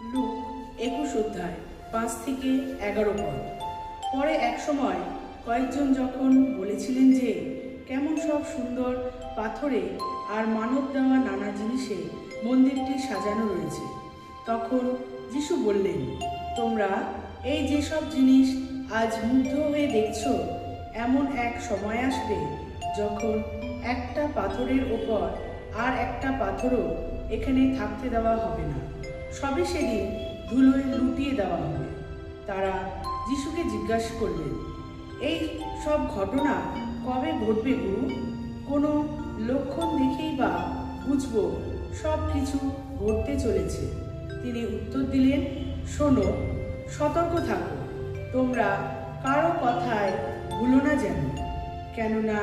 Look, একুশ অধ্যায়, পাঁচ থেকে এগারো পদ। পরে এক সময় কয়েকজন যখন বলেছিলেন যে, কেমন সব সুন্দর পাথরে আর মানব দেওয়া নানা জিনিসে মন্দিরটি সাজানো রয়েছে। তখন যিশু বললেন, তোমরা এই যেসব জিনিস আজ মুগ্ধ হয়ে দেখছ, এমন এক সময় আসবে যখন একটা পাথরের ওপর আর একটা পাথরও এখানে থাকতে দেওয়া হবে না। সবই সেদিন ধুলোয় লুটিয়ে দেওয়া হবে। তারা যিশুকে জিজ্ঞাসা করলেন, এই সব ঘটনা কবে ঘটবে গুরু? কোনো লক্ষণ দেখেই বা বুঝব সব কিছু ঘটতে চলেছে। তিনি উত্তর দিলেন, শোনো, সতর্ক থাকো। তোমরা কারও কথায় ভুলো না যেন। কেননা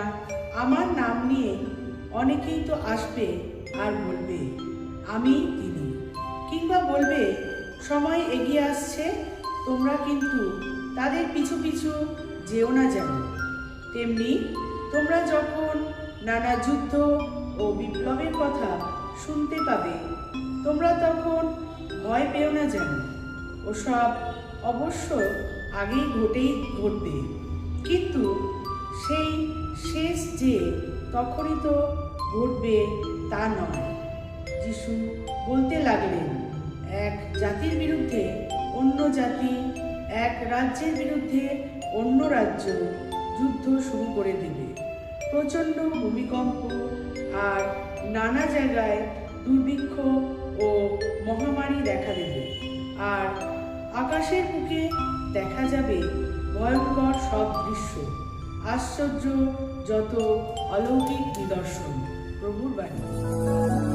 আমার নাম নিয়ে অনেকেই তো আসবে আর বলবে, আমি তিনি কিংবা বলবে, সময় এগিয়ে আসছে, তোমরা কিন্তু তাদের পিছু পিছু যেও না যেন। তেমনি তোমরা যখন নানা যুদ্ধ ও বিপ্লবের কথা শুনতে পাবে, তোমরা তখন ভয় পেও না যেন। ওসব অবশ্য আগেই ঘটেই ঘটবে। কিন্তু সেই শেষ যে তখনই তো ঘটবে তা নয়। যিশু বলতে লাগলেন, এক জাতির বিরুদ্ধে অন্য জাতি, এক রাজ্যের বিরুদ্ধে অন্য রাজ্য যুদ্ধ শুরু করে দেবে। প্রচণ্ড ভূমিকম্প আর নানা জায়গায় দুর্ভিক্ষ ও মহামারী দেখা দেবে। আর আকাশের বুকে দেখা যাবে ভয়ঙ্কর সব দৃশ্য। আশ্চর্য যত অলৌকিক নিদর্শন। প্রভুর বাণী।